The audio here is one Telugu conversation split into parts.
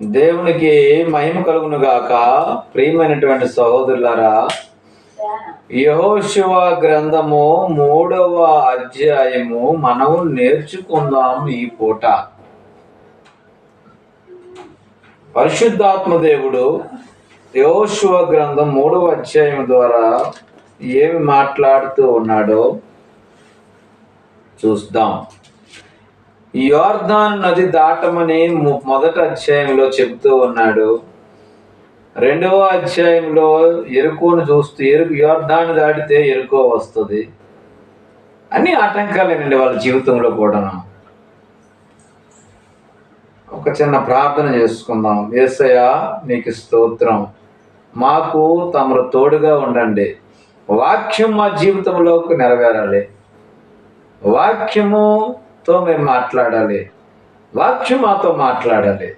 దేవునికి మహిమ కలుగును గాక ప్రియమైనటువంటి సహోదరులారా యహోశివ గ్రంథము మూడవ అధ్యాయము మనము నేర్చుకుందాం ఈ పూట. పరిశుద్ధాత్మ దేవుడు యహోశివ గ్రంథం మూడవ అధ్యాయం ద్వారా ఏమి మాట్లాడుతూ ఉన్నాడో చూద్దాం. యోర్ధాన్ నది దాటమని మొదట మొదటి అధ్యాయంలో చెబుతూ ఉన్నాడు. రెండవ అధ్యాయంలో ఎరుకోను చూస్తూ ఎరుకు యోర్ధాన్ని దాటితే ఎరుకో వస్తుంది అన్ని ఆటంకాలేనండి వాళ్ళ జీవితంలో కూడాను. ఒక చిన్న ప్రార్థన చేసుకుందాం. ఏసయ్య నీకు స్తోత్రం. మాకు తమరు తోడుగా ఉండండి. వాక్యం మా జీవితంలోకి నెరవేరాలి. వాక్యము తో మేము మాట్లాడాలి. వాక్యం మాతో మాట్లాడాలి.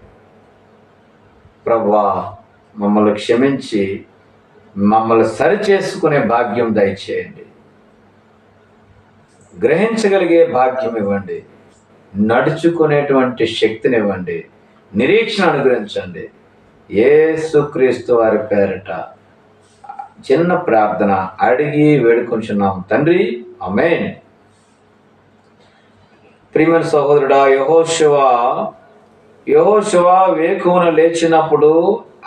ప్రభా మమ్మల్ని క్షమించి మమ్మల్ని సరిచేసుకునే భాగ్యం దయచేయండి. గ్రహించగలిగే భాగ్యం ఇవ్వండి. నడుచుకునేటువంటి శక్తినివ్వండి. నిరీక్షణ అనుగ్రహించండి. ఏసుక్రీస్తు వారి పేరట చిన్న ప్రార్థన అడిగి వేడుకుంటున్నాం తండ్రి అమేన్ ప్రియమైన సహోదరుడా యహోశివ యహోశివ వేకువున లేచినప్పుడు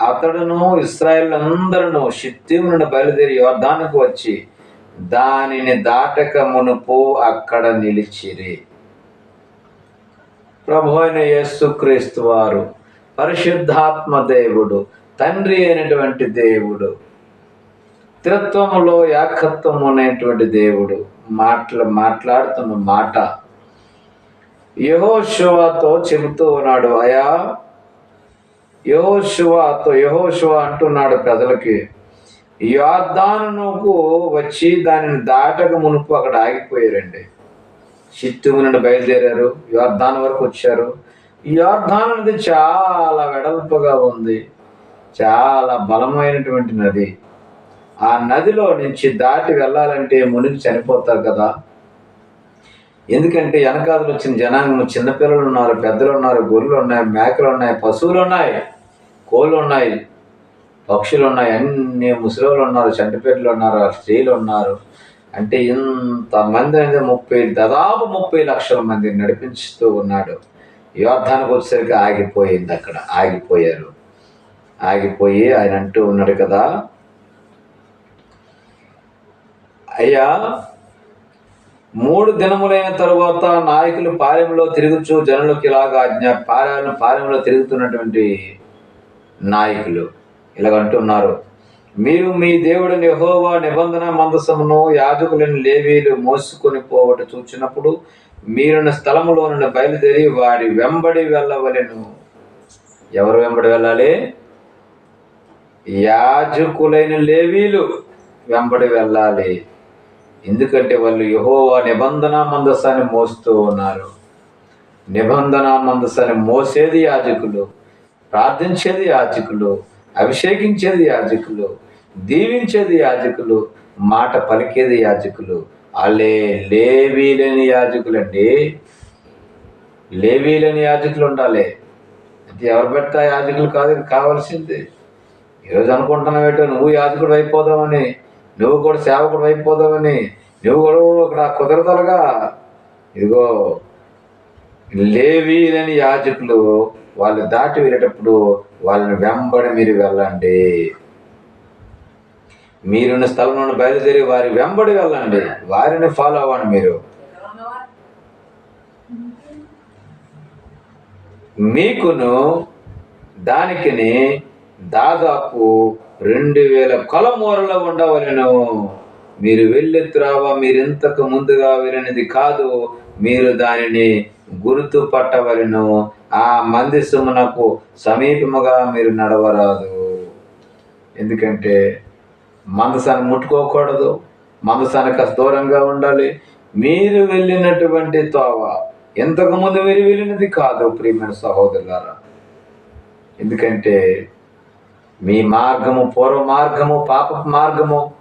అతడును ఇస్రాయల్ అందరూ షిత్తీము నుండి బయలుదేరి యోర్ధానికి వచ్చి దానిని దాటక మునుపు అక్కడ నిలిచిరి. ప్రభు అయిన యేసుక్రీస్తు వారు పరిశుద్ధాత్మ దేవుడు తండ్రి అయినటువంటి దేవుడు త్రిత్వంలో ఏకత్వం అనేటువంటి దేవుడు మాట్లా మాట్లాడుతున్న మాట యహోశివాతో చెబుతూ ఉన్నాడు అయా యహోశివాతో యహోశివ అంటున్నాడు ప్రజలకి యోర్ధానుకు వచ్చి దానిని దాటక మునుపు అక్కడ ఆగిపోయారండి. చిత్తూరు నుండి బయలుదేరారు యోర్ధాన్ వరకు వచ్చారు. ఈ యోర్ధాన్ చాలా వెడల్పుగా ఉంది చాలా బలమైనటువంటి నది. ఆ నదిలో నుంచి దాటి వెళ్ళాలంటే మునిగి చనిపోతారు కదా. ఎందుకంటే వెనకాతలు వచ్చిన జనాంగం చిన్నపిల్లలు ఉన్నారు పెద్దలు ఉన్నారు గొర్రెలు ఉన్నాయి మేకలు ఉన్నాయి పశువులు ఉన్నాయి కోళ్ళు ఉన్నాయి పక్షులు ఉన్నాయి అన్ని ముసలోళ్ళు ఉన్నారు చంటిపెట్లు ఉన్నారు స్త్రీలు ఉన్నారు. అంటే ఇంతమంది అనేది ముప్పై దాదాపు ముప్పై లక్షల మంది నడిపించుతూ ఉన్నాడు. యోధానికి వచ్చేసరికి ఆగిపోయింది అక్కడ ఆగిపోయారు. ఆగిపోయి ఆయన అంటూ ఉన్నాడు కదా అయ్యా మూడు దినములైన తరువాత నాయకులు పాలెంలో తిరుగుచు జనులకు ఇలాగ ఆజ్ఞ పాలెం పాలెంలో తిరుగుతున్నటువంటి నాయకులు. ఇలాగ అంటున్నారు మీరు మీ దేవుడిని యెహోవా నిబంధన మందసమును యాజకులను లేవీలు మోసుకొని పోవట చూచినప్పుడు మీరున్న స్థలములో నుండి బయలుదేరి వారి వెంబడి వెళ్ళవలను. ఎవరు వెంబడి వెళ్ళాలి? యాజకులైన లేవీలు వెంబడి వెళ్ళాలి. ఎందుకంటే వాళ్ళు యహోవా నిబంధన మందస్సాన్ని మోస్తూ ఉన్నారు. నిబంధన మందస్సాన్ని మోసేది యాజకులు ప్రార్థించేది యాజకులు అభిషేకించేది యాజకులు దీవించేది యాజకులు మాట పలికేది యాజకులు. వాళ్ళే లేవీలేని యాజకులండి. లేవీలేని యాజకులు ఉండాలి. అది ఎవరు పెడతా యాజకులు కాదు కావాల్సింది. ఈరోజు అనుకుంటున్నావు ఏంటో నువ్వు యాజకుడు అయిపోదామని నువ్వు కూడా సేవకుడు అయిపోదామని నువ్వు కూడా ఇక్కడ కుదరతలుగా ఇదిగో లేవీలని లేని యాజకులు వాళ్ళు దాటి వెళ్ళేటప్పుడు వాళ్ళని వెంబడి మీరు వెళ్ళండి. మీరున్న స్థలం నుండి బయలుదేరి వారి వెంబడి వెళ్ళండి. వారిని ఫాలో అవ్వండి మీరు. మీకును దానికిని దాదాపు రెండు వేల కొలమూరలో ఉండవలను మీరు వెళ్ళి త్రావ మీరు ఇంతకు ముందుగా వెళ్ళినది కాదు మీరు దానిని గుర్తుపట్టవలను. ఆ ఆ మందిసమునకు సమీపముగా మీరు నడవరాదు. ఎందుకంటే మందసాన్ని ముట్టుకోకూడదు మందసానికి కాస్త దూరంగా ఉండాలి. మీరు వెళ్ళినటువంటి తోవ ఇంతకు ముందు మీరు వెళ్ళినది కాదు ప్రియమైన సహోదరులారా. ఎందుకంటే మీ మార్గము పూర్వ మార్గము పాపపు మార్గము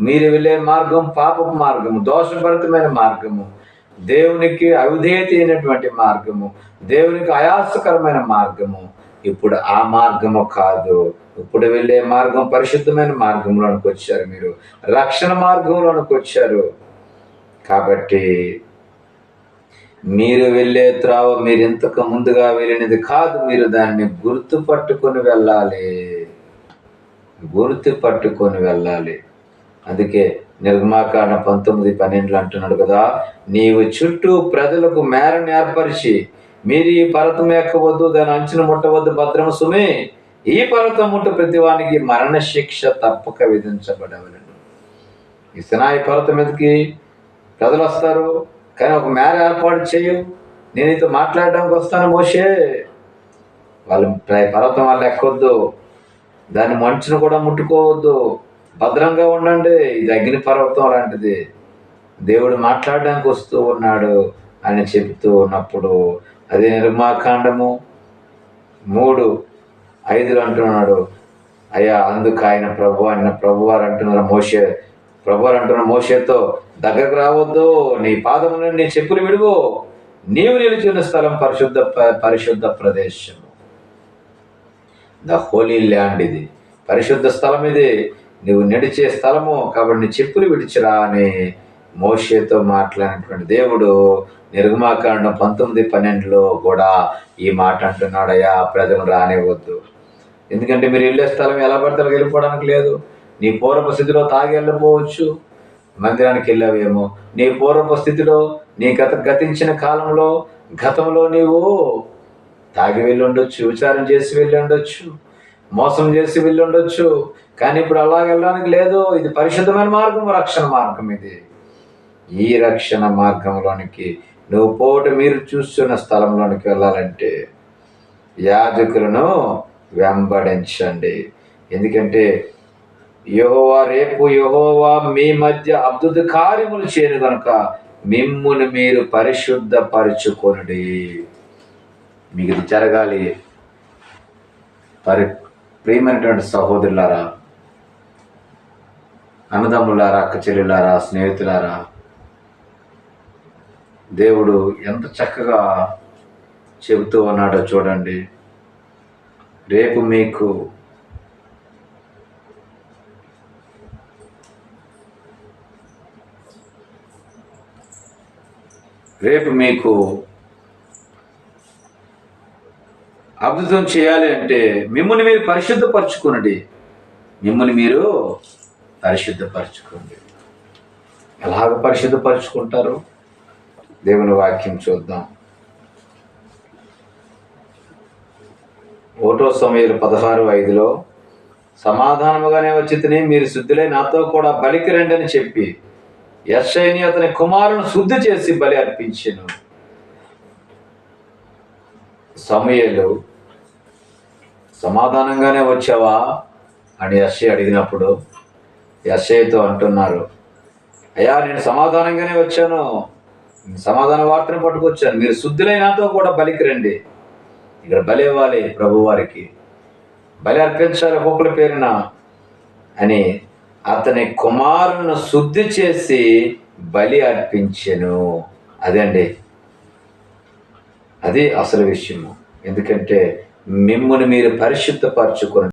మీరు వెళ్ళే మార్గం పాపపు మార్గము దోషభరితమైన మార్గము దేవునికి అవిధేయత అయినటువంటి మార్గము దేవునికి అయాసకరమైన మార్గము. ఇప్పుడు ఆ మార్గము కాదు. ఇప్పుడు వెళ్ళే మార్గం పరిశుద్ధమైన మార్గంలోనికి వచ్చారు మీరు. రక్షణ మార్గంలోనికి వచ్చారు. కాబట్టి మీరు వెళ్ళే త్రావ మీరు ఇంతకు ముందుగా వెళ్ళినది కాదు. మీరు దాన్ని గుర్తుపట్టుకొని వెళ్ళాలి. గుర్తు పట్టుకొని వెళ్ళాలి. అందుకే నిర్మాకాండ పంతొమ్మిది పన్నెండులో అంటున్నాడు కదా నీవు చుట్టూ ప్రజలకు మేరను ఏర్పరిచి మీరు ఈ పర్వతం ఎక్కవద్దు దాని అంచును ముట్టవద్దు భద్రము సుమే. ఈ పర్వతం ముట్ట ప్రతివానికి మరణ శిక్ష తప్పక విధించబడవలను. ఈ సినాయి పర్వతం మీదకి ప్రజలు వస్తారు కానీ ఒక మేర ఏర్పాటు చేయు. నేను నీతో మాట్లాడడానికి వస్తాను మోషే. వాళ్ళు పర్వతం వాళ్ళు ఎక్కొద్దు. దాని మంచును కూడా ముట్టుకోవద్దు. భద్రంగా ఉండండి. ఇది అగ్ని పర్వతం లాంటిది. దేవుడు మాట్లాడడానికి వస్తూ ఉన్నాడు అని చెబుతూ ఉన్నప్పుడు అదే నిర్మాకాండము మూడు ఐదులు అంటున్నాడు. అయ్యా అందుకు ఆయన ప్రభు ఆయన ప్రభు వారు అంటున్నారు మోసే ప్రభు వారు అంటున్న మోషేతో దగ్గరకు రావద్దు. నీ పాదములను నీ చెప్పులు విడువు నీవు నిలిచిన స్థలం పరిశుద్ధ ప- పరిశుద్ధ ప్రదేశం. ద హోలీ ల్యాండ్ ఇది. పరిశుద్ధ స్థలం ఇది. నువ్వు నడిచే స్థలము కాబట్టి నీ చెప్పులు విడిచిరా అని మోషేతో మాట్లాడినటువంటి దేవుడు నిర్గమాకాండం పంతొమ్మిది పన్నెండులో కూడా ఈ మాట అంటున్నాడయ్యా ప్రజలు రానివ్వద్దు. ఎందుకంటే మీరు వెళ్ళే స్థలం ఎలా పడితే వెళ్ళిపోవడానికి లేదు. నీ పూర్వపు స్థితిలో తాగి వెళ్ళిపోవచ్చు మందిరానికి వెళ్ళావేమో. నీ పూర్వపు స్థితిలో నీ గత గతించిన కాలంలో గతంలో నీవు తాగి వెళ్ళి ఉండొచ్చు విచారం చేసి వెళ్ళి ఉండొచ్చు మోసం చేసి వెళ్ళి ఉండొచ్చు కానీ ఇప్పుడు అలా వెళ్ళడానికి లేదు. ఇది పరిశుద్ధమైన మార్గం రక్షణ మార్గం ఇది. ఈ రక్షణ మార్గంలోనికి నువ్వు పోటు మీరు చూస్తున్న స్థలంలోనికి వెళ్ళాలంటే యాజకులను వెంబడించండి. ఎందుకంటే యహోవా రేపు యహోవా మీ మధ్య అద్భుత కార్యములు చేయను కనుక మిమ్మును మీరు పరిశుద్ధపరచుకొనుడి. మీకు ఇది జరగాలి. పరి ప్రియమైనటువంటి సహోదరులారా అన్నదమ్ములారా అక్క చెల్లెలారా స్నేహితులారా దేవుడు ఎంత చక్కగా చెబుతూ ఉన్నాడో చూడండి. రేపు మీకు రేపు మీకు అభివృద్ధం చేయాలి అంటే మిమ్మల్ని మీరు పరిశుద్ధపరచుకోనండి. మిమ్మల్ని మీరు పరిశుద్ధపరచుకోండి. ఎలాగ పరిశుద్ధపరచుకుంటారు? దేవుని వాక్యం చూద్దాం. ఓటో సమయాలు పదహారు ఐదులో సమాధానముగానే వచ్చి మీరు శుద్ధులై నాతో కూడా బలికి రండి చెప్పి యశ్ఐని అతని కుమారుని శుద్ధి చేసి బలి అర్పించాను. సమయలు సమాధానంగానే వచ్చావా? అని యశ్య అడిగినప్పుడు యశ్యతో అంటున్నారు అయ్యా నేను సమాధానంగానే వచ్చాను. సమాధాన వార్తను పట్టుకొచ్చాను. మీరు శుద్ధులైనతో కూడా బలికి రండి. ఇక్కడ బలి ఇవ్వాలి ప్రభువారికి. బలి అర్పించాలి హోకుల పేరున అని అతని కుమారుని శుద్ధి చేసి బలి అర్పించెను. అదండి అది అసలు విషయము. ఎందుకంటే మిమ్మల్ని మీరు పరిశుద్ధపరచుకుని